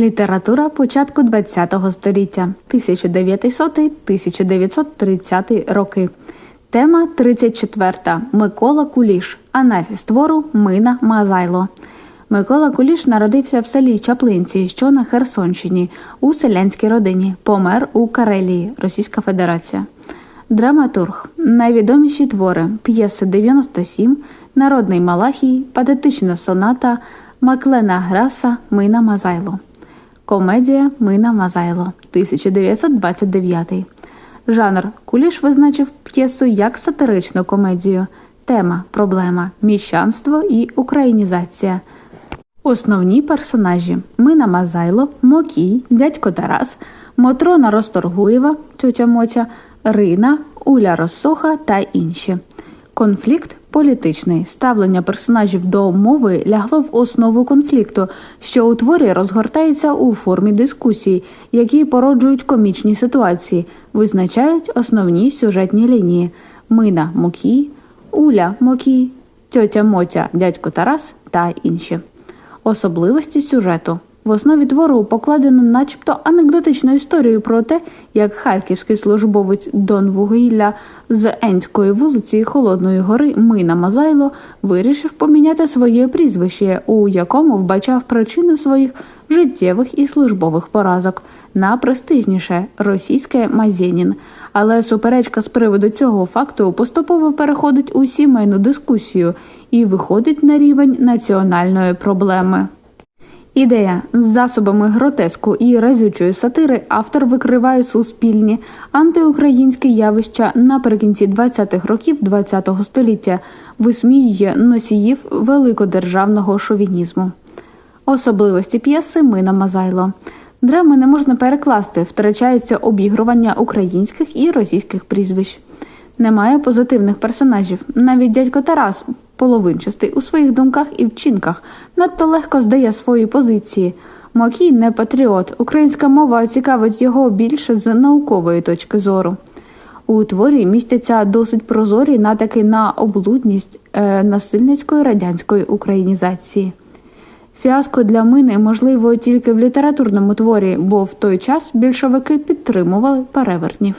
Література початку ХХ століття 1900-1930 роки. Тема 34. Микола Куліш. Аналіз твору Мина Мазайло. Микола Куліш народився в селі Чаплинці, що на Херсонщині, у селянській родині. Помер у Карелії, Російська Федерація. Драматург. Найвідоміші твори п'єси 97, Народний Малахій, Патетична соната, Маклена Граса, Мина Мазайло. Комедія Мина Мазайло 1929. Жанр Куліш визначив п'єсу як сатиричну комедію. Тема проблема міщанство і українізація. Основні персонажі Мина Мазайло, Мокій, дядько Тарас, Мотрона Росторгуєва, тьотя Мотя, Рина, Уля Росоха та інші. Конфлікт політичний. Ставлення персонажів до мови лягло в основу конфлікту, що у творі розгортається у формі дискусій, які породжують комічні ситуації, визначають основні сюжетні лінії: Мина Мокій, Уля Мокій, тьотя Мотя, дядько Тарас та інші. Особливості сюжету. В основі твору покладено начебто анекдотичну історію про те, як харківський службовець Дон Вугілля з Енської вулиці Холодної Гори Мина Мазайло вирішив поміняти своє прізвище, у якому вбачав причину своїх життєвих і службових поразок на престижніше російське Мазєнін. Але суперечка з приводу цього факту поступово переходить у сімейну дискусію і виходить на рівень національної проблеми. Ідея з засобами гротеску і разючої сатири автор викриває суспільні антиукраїнські явища наприкінці 20-х років ХХ століття, висміює носіїв великодержавного шовінізму. Особливості п'єси Мина Мазайло. Драми не можна перекласти, втрачається обігрування українських і російських прізвищ. Немає позитивних персонажів. Навіть дядько Тарас, половинчастий у своїх думках і вчинках, надто легко здає свої позиції. Мокій не патріот. Українська мова цікавить його більше з наукової точки зору. У творі містяться досить прозорі натяки на облудність е, насильницької радянської українізації. Фіаско для мини можливо тільки в літературному творі, бо в той час більшовики підтримували перевертнів.